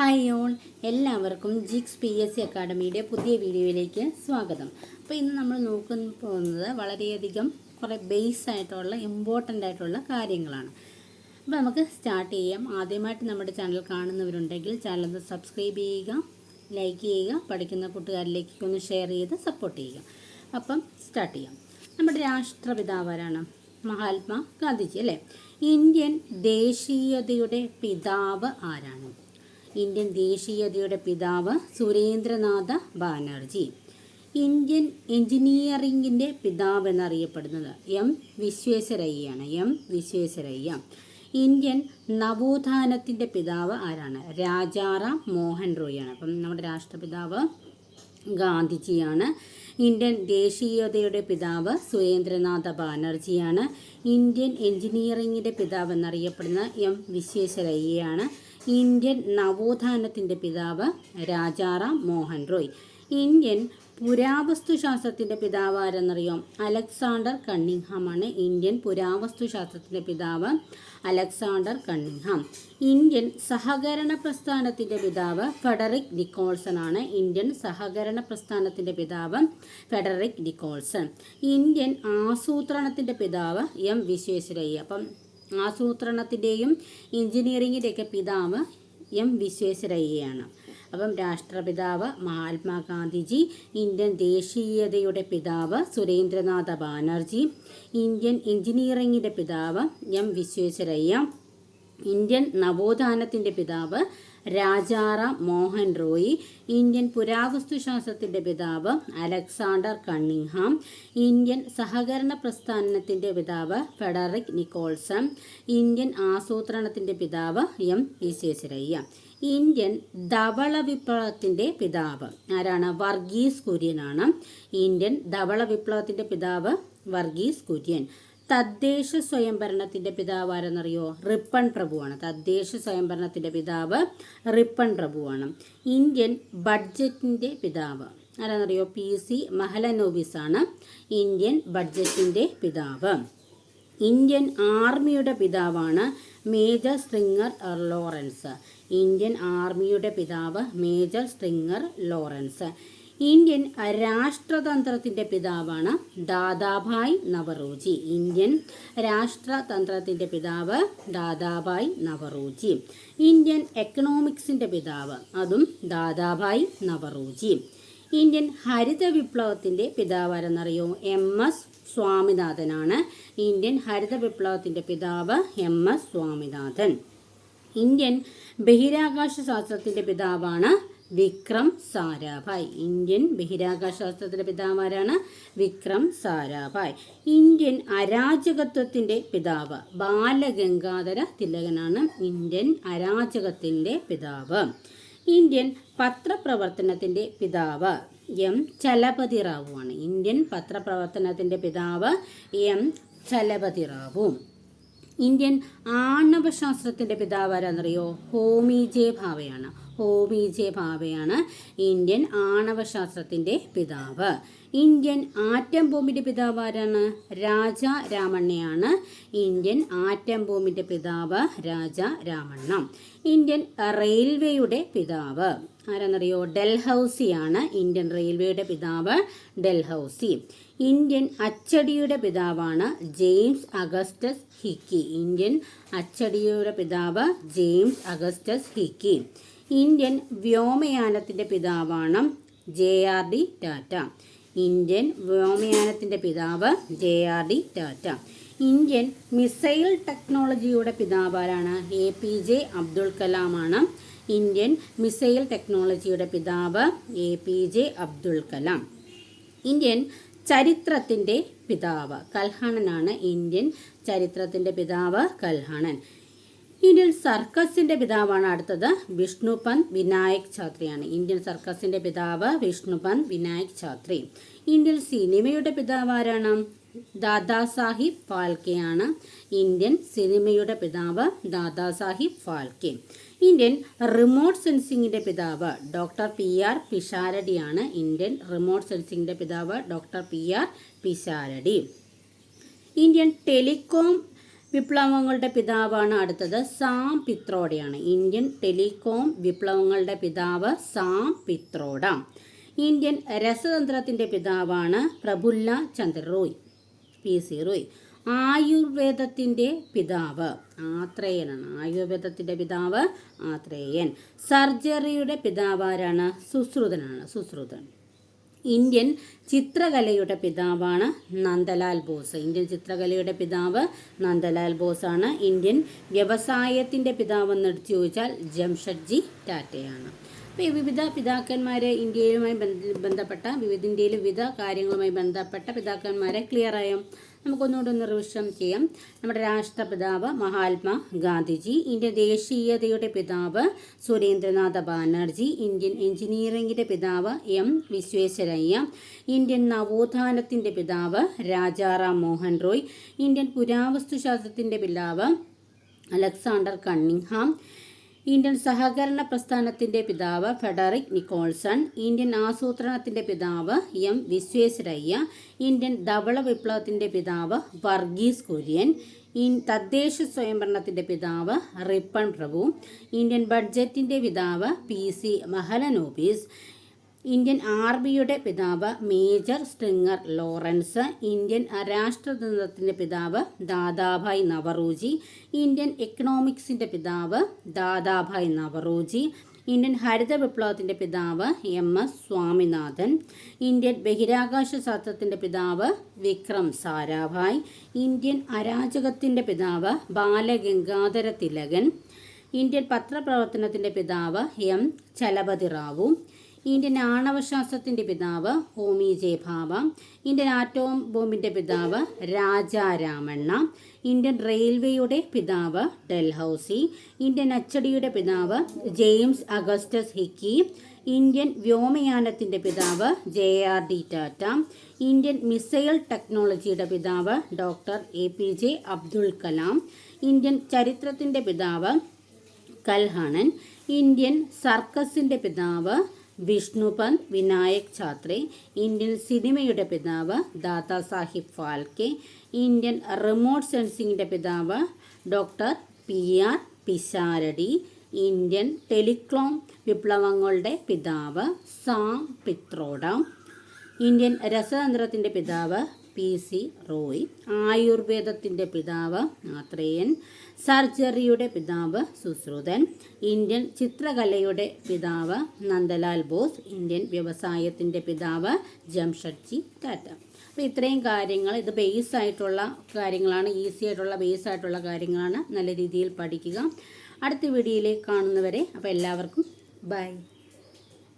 Hi all എല്ലാവർക്കും ജിക്സ് P S C അക്കാഡമിയുടെ പുതിയ വീഡിയോയിലേക്ക് സ്വാഗതം. അപ്പോൾ ഇന്ന് നമ്മൾ നോക്കാൻ പോകുന്നത് വളരെയധികം കുറേ ബേസ് ആയിട്ടുള്ള ഇമ്പോർട്ടന്റ് ആയിട്ടുള്ള കാര്യങ്ങളാണ്. അപ്പോൾ നമുക്ക് സ്റ്റാർട്ട് ചെയ്യാം. ആദ്യമായിട്ട് നമ്മുടെ ചാനൽ കാണുന്നവരുണ്ടെങ്കിൽ ചാനൽ ഒന്ന് സബ്സ്ക്രൈബ് ചെയ്യുക ലൈക്ക് ചെയ്യുക പഠിക്കുന്ന കൂട്ടുകാരിലേക്ക് ഒന്ന് ഷെയർ ചെയ്ത് സപ്പോർട്ട് ചെയ്യുക. അപ്പം സ്റ്റാർട്ട് ചെയ്യാം. നമ്മുടെ രാഷ്ട്രപിതാവാരാണ് മഹാത്മാ ഗാന്ധിജി അല്ലേ? ഇന്ത്യൻ ദേശീയതയുടെ പിതാവ് ആരാണ്? ഇന്ത്യൻ ദേശീയതയുടെ പിതാവ് സുരേന്ദ്രനാഥ ബാനർജി. ഇന്ത്യൻ എഞ്ചിനീയറിംഗിന്റെ പിതാവ് എന്നറിയപ്പെടുന്നത് എം വിശ്വേശ്വരയ്യാണ്. എം വിശ്വേശ്വരയ്യ. ഇന്ത്യൻ നവോത്ഥാനത്തിന്റെ പിതാവ് ആരാണ്? രാജാറാം മോഹൻ റോയിയാണ്. അപ്പം നമ്മുടെ രാഷ്ട്രപിതാവ് ഗാന്ധിജിയാണ്. ഇന്ത്യൻ ദേശീയതയുടെ പിതാവ് സുരേന്ദ്രനാഥ ബാനർജിയാണ്. ഇന്ത്യൻ എഞ്ചിനീയറിംഗിന്റെ പിതാവ് എന്നറിയപ്പെടുന്ന എം വിശ്വേശ്വരയ്യയാണ്. ഇന്ത്യൻ നവോത്ഥാനത്തിന്റെ പിതാവ് രാജാറാം മോഹൻ റോയ്. ഇന്ത്യൻ പുരാവസ്തുശാസ്ത്രത്തിന്റെ പിതാവ് ആരെന്നറിയോ? അലക്സാണ്ടർ കണ്ണിങ്ഹാമാണ് ഇന്ത്യൻ പുരാവസ്തുശാസ്ത്രത്തിന്റെ പിതാവ് അലക്സാണ്ടർ കണ്ണിങ്ഹാം. ഇന്ത്യൻ സഹകരണ പ്രസ്ഥാനത്തിന്റെ പിതാവ് ഫെഡറിക് നിക്കോൾസൺ ആണ്. ഇന്ത്യൻ സഹകരണ പ്രസ്ഥാനത്തിന്റെ പിതാവ് ഫെഡറിക് നിക്കോൾസൺ. ഇന്ത്യൻ ആസൂത്രണത്തിന്റെ പിതാവ് എം വിശ്വേശ്വരയ്യ. അപ്പം ആസൂത്രണത്തിന്റെയും എഞ്ചിനീയറിങ്ങിന്റെയൊക്കെ പിതാവ് എം വിശ്വേശ്വരയ്യയാണ്. അപ്പം രാഷ്ട്രപിതാവ് മഹാത്മാഗാന്ധിജി ഇന്ത്യൻ ദേശീയതയുടെ പിതാവ് സുരേന്ദ്രനാഥ ബാനർജി ഇന്ത്യൻ എഞ്ചിനീയറിങ്ങിന്റെ പിതാവ് എം വിശ്വേശ്വരയ്യ ഇന്ത്യൻ നവോത്ഥാനത്തിന്റെ പിതാവ് രാജാറാം മോഹൻ റോയി ഇന്ത്യൻ പുരാവസ്തുശാസ്ത്രത്തിന്റെ പിതാവ് അലക്സാണ്ടർ കണ്ണിങ്ഹാം ഇന്ത്യൻ സഹകരണ പ്രസ്ഥാനത്തിന്റെ പിതാവ് ഫെഡറിക് നിക്കോൾസൺ ഇന്ത്യൻ ആസൂത്രണത്തിന്റെ പിതാവ് എം വിശ്വേശ്വരയ്യ ഇന്ത്യൻ ധവള വിപ്ലവത്തിന്റെ പിതാവ് ആരാണ്? വർഗീസ് കുര്യനാണ്. ഇന്ത്യൻ ധവള വിപ്ലവത്തിന്റെ പിതാവ് വർഗീസ് കുര്യൻ. തദ്ദേശ സ്വയംഭരണത്തിന്റെ പിതാവ് ആരെന്നറിയോ? റിപ്പൺ പ്രഭുവാണ്. തദ്ദേശ സ്വയംഭരണത്തിന്റെ പിതാവ് റിപ്പൺ പ്രഭുവാണ്. ഇന്ത്യൻ ബഡ്ജറ്റിന്റെ പിതാവ് ആരാന്നറിയോ? പി സി മഹലനോബിസ് ആണ് ഇന്ത്യൻ ബഡ്ജറ്റിന്റെ പിതാവ്. ഇന്ത്യൻ ആർമിയുടെ പിതാവാണ് മേജർ സ്ട്രിങ്ങർ ലോറൻസ്. ഇന്ത്യൻ ആർമിയുടെ പിതാവ് മേജർ സ്ട്രിങ്ങർ ലോറൻസ്. ഇന്ത്യൻ രാഷ്ട്രതന്ത്രത്തിന്റെ പിതാവാണ് ദാദാഭായ് നവറോജി. ഇന്ത്യൻ രാഷ്ട്രതന്ത്രത്തിന്റെ പിതാവ് ദാദാഭായ് നവറോജി. ഇന്ത്യൻ എക്കണോമിക്സിന്റെ പിതാവ് അതും ദാദാഭായ് നവറോജി. ഇന്ത്യൻ ഹരിത വിപ്ലവത്തിന്റെ പിതാവ് ആരെന്നറിയോ എം എസ് സ്വാമിനാഥനാണ്. ഇന്ത്യൻ ഹരിത വിപ്ലവത്തിന്റെ പിതാവ് എം എസ് സ്വാമിനാഥൻ. ഇന്ത്യൻ ബഹിരാകാശ ശാസ്ത്രത്തിന്റെ പിതാവാണ് വിക്രം സാരാഭായ്. ഇന്ത്യൻ ബഹിരാകാശ ശാസ്ത്രത്തിന്റെ പിതാവാരാണ് വിക്രം സാരാഭായ്. ഇന്ത്യൻ അരാജകത്വത്തിന്റെ പിതാവ് ബാലഗംഗാധര തിലകനാണ് ഇന്ത്യൻ അരാജകത്തിന്റെ പിതാവ്. ഇന്ത്യൻ പത്രപ്രവർത്തനത്തിന്റെ പിതാവ് എം ചലപതി ആണ് ഇന്ത്യൻ പത്രപ്രവർത്തനത്തിന്റെ പിതാവ് എം ചലപതി റാവു. ഇന്ത്യൻ ആണവശാസ്ത്രത്തിന്റെ പിതാവ് ആരാന്നറിയോ? ഹോമി ജെ ഭാവയാണ്. ഹോമി ജെ ഭാവയാണ് ഇന്ത്യൻ ആണവശാസ്ത്രത്തിന്റെ പിതാവ്. ഇന്ത്യൻ ആറ്റം ബോംബിന്റെ പിതാവ് ആരാണ്? രാജ രാമണ്ണയാണ്. ഇന്ത്യൻ ആറ്റം ബോംബിന്റെ പിതാവ് രാജ രാമണ്ണ. ഇന്ത്യൻ റെയിൽവേയുടെ പിതാവ് ആരാണെന്നറിയോ ഡൽഹൌസിയാണ് ഇന്ത്യൻ റെയിൽവേയുടെ പിതാവ് ഡൽഹൌസി. ഇന്ത്യൻ അച്ചടിയുടെ പിതാവാണ് ജെയിംസ് അഗസ്റ്റസ് ഹിക്കി. ഇന്ത്യൻ അച്ചടിയുടെ പിതാവ് ജെയിംസ് അഗസ്റ്റസ് ഹിക്കി. ഇന്ത്യൻ വ്യോമയാനത്തിന്റെ പിതാവാണ് J R D Tata. Indian വ്യോമയാനത്തിന്റെ പിതാവ് J R D Tata. Indian missile ടെക്നോളജിയുടെ പിതാവാരാണ് എ പി ജെ അബ്ദുൾ കലാമാണ്. ഇന്ത്യൻ മിസൈൽ ടെക്നോളജിയുടെ പിതാവ് A P J Abdul Kalam. Indian ചരിത്രത്തിന്റെ പിതാവ് കൽഹണനാണ്. ഇന്ത്യൻ ചരിത്രത്തിന്റെ പിതാവ് കൽഹണൻ. ഇന്ത്യൻ സർക്കസിന്റെ പിതാവാണ് അടുത്തത് വിഷ്ണു പന്ത് വിനായക് ഛാത്രിയാണ് ഇന്ത്യൻ സർക്കസിന്റെ പിതാവ് വിഷ്ണു പന്ത് വിനായക് ഛാത്രി ഇന്ത്യൻ സിനിമയുടെ പിതാവ് ആരാണ് ദാദാസാഹിബ് ഫാൽക്കെയാണ്. ഇന്ത്യൻ സിനിമയുടെ പിതാവ് ദാദാസാഹിബ് ഫാൽക്കെ. ഇന്ത്യൻ റിമോട്ട് സെൻസിങ്ങിന്റെ പിതാവ് ഡോക്ടർ പി ആർ പിഷാരടിയാണ്. ഇന്ത്യൻ റിമോട്ട് സെൻസിങ്ങിന്റെ പിതാവ് doctor P R Pisharody. Indian telecom വിപ്ലവങ്ങളുടെ പിതാവാണ് അടുത്തത് സാം പിത്രോഡയാണ് ഇന്ത്യൻ ടെലികോം വിപ്ലവങ്ങളുടെ പിതാവ് സാം പിത്രോഡ ഇന്ത്യൻ രസതന്ത്രത്തിന്റെ പിതാവാണ് പ്രഫുല്ല ചന്ദ്ര റോയ് പി സി റോയ്. ആയുർവേദത്തിന്റെ പിതാവ് ആത്രേയനാണ്. ആയുർവേദത്തിന്റെ പിതാവ് ആത്രേയൻ. സർജറിയുടെ പിതാവാരാണ് സുശ്രുതനാണ്. സുശ്രുതൻ. ഇന്ത്യൻ ചിത്രകലയുടെ പിതാവാണ് നന്ദലാൽ ബോസ്. ഇന്ത്യൻ ചിത്രകലയുടെ പിതാവ് നന്ദലാൽ ബോസാണ്. ഇന്ത്യൻ വ്യവസായത്തിന്റെ പിതാവെന്ന് എന്നെടുത്ത് ചോദിച്ചാൽ ജംഷഡ്ജി ടാറ്റയാണ്. അപ്പോൾ വിവിധ പിതാക്കന്മാരെ ഇന്ത്യയുമായി ബന്ധപ്പെട്ട വിവിധ ഇന്ത്യയിലെ വിവിധ കാര്യങ്ങളുമായി ബന്ധപ്പെട്ട പിതാക്കന്മാരെ ക്ലിയർ നമുക്കൊന്നുകൂടെ ഒന്ന് റിവിഷൻ ചെയ്യാം. നമ്മുടെ രാഷ്ട്രപിതാവ് മഹാത്മാ ഗാന്ധിജി ഇന്ത്യൻ ദേശീയതയുടെ പിതാവ് സുരേന്ദ്രനാഥ ബാനർജി ഇന്ത്യൻ എഞ്ചിനീയറിംഗിന്റെ പിതാവ് എം വിശ്വേശ്വരയ്യ ഇന്ത്യൻ നവോത്ഥാനത്തിന്റെ പിതാവ് രാജാറാം മോഹൻ റോയ് ഇന്ത്യൻ പുരാവസ്തുശാസ്ത്രത്തിന്റെ പിതാവ് അലക്സാണ്ടർ കണ്ണിംഗ്ഹാം ഇന്ത്യൻ സഹകരണ പ്രസ്ഥാനത്തിന്റെ പിതാവ് ഫെഡറിക് നിക്കോൾസൺ ഇന്ത്യൻ ആസൂത്രണത്തിന്റെ പിതാവ് എം വിശ്വേശ്വരയ്യ ഇന്ത്യൻ ധവള വിപ്ലവത്തിന്റെ പിതാവ് വർഗീസ് കുര്യൻ തദ്ദേശ സ്വയംഭരണത്തിന്റെ പിതാവ് റിപ്പൺ പ്രഭു ഇന്ത്യൻ ബഡ്ജറ്റിന്റെ പിതാവ് പി സി മഹലനോബീസ് ഇന്ത്യൻ ആർമിയുടെ പിതാവ് മേജർ സ്ട്രിങ്ങർ ലോറൻസ് ഇന്ത്യൻ രാഷ്ട്രതന്ത്രത്തിന്റെ പിതാവ് ദാദാഭായ് നവറൂജി ഇന്ത്യൻ എക്കണോമിക്സിന്റെ പിതാവ് ദാദാഭായ് നവറൂജി ഇന്ത്യൻ ഹരിത വിപ്ലവത്തിന്റെ പിതാവ് എം എസ് സ്വാമിനാഥൻ ഇന്ത്യൻ ബഹിരാകാശ ശാസ്ത്രത്തിന്റെ പിതാവ് വിക്രം സാരാഭായ് ഇന്ത്യൻ അരാജകത്തിന്റെ പിതാവ് ബാലഗംഗാധര തിലകൻ ഇന്ത്യൻ പത്രപ്രവർത്തനത്തിന്റെ പിതാവ് എം ചലപതി റാവു ഇന്ത്യൻ ആണവശാസ്ത്രത്തിന്റെ പിതാവ് Homi J Bhabha Indian atom ബോംബിന്റെ പിതാവ് രാജാരാമണ്ണ ഇന്ത്യൻ റെയിൽവേയുടെ പിതാവ് ഡൽഹൌസി ഇന്ത്യൻ അച്ചടിയുടെ പിതാവ് ജെയിംസ് അഗസ്റ്റസ് ഹിക്കി ഇന്ത്യൻ വ്യോമയാനത്തിന്റെ പിതാവ് J R D Tata Indian missile ടെക്നോളജിയുടെ പിതാവ് doctor A P J Abdul Kalam Indian ചരിത്രത്തിന്റെ പിതാവ് കൽഹണൻ ഇന്ത്യൻ സർക്കസിന്റെ പിതാവ് വിഷ്ണുപന്ത് വിനായക് ഛാത്രെ ഇന്ത്യൻ സിനിമയുടെ പിതാവ് ദാതാ സാഹിബ് ഫാൽക്കെ ഇന്ത്യൻ റിമോട്ട് സെൻസിങ്ങിന്റെ പിതാവ് doctor P R Pisharody Indian telecom വിപ്ലവങ്ങളുടെ പിതാവ് സാം പിത്രോഡ ഇന്ത്യൻ രസതന്ത്രത്തിന്റെ പിതാവ് പി സി റോയ് ആയുർവേദത്തിന്റെ പിതാവ് ആത്രേയൻ സർജറിയുടെ പിതാവ് സുശ്രുതൻ ഇന്ത്യൻ ചിത്രകലയുടെ പിതാവ് നന്ദലാൽ ബോസ് ഇന്ത്യൻ വ്യവസായത്തിന്റെ പിതാവ് ജംഷഡ്ജി ടാറ്റ. അപ്പോൾ ഇത്രയും കാര്യങ്ങൾ ഇത് ബേസ് ആയിട്ടുള്ള കാര്യങ്ങളാണ് ഈസി ആയിട്ടുള്ള ബേസ് ആയിട്ടുള്ള കാര്യങ്ങളാണ് നല്ല രീതിയിൽ പഠിക്കുക. അടുത്ത വീഡിയോയിലേക്ക് കാണുന്നവരെ അപ്പോൾ എല്ലാവർക്കും ബൈ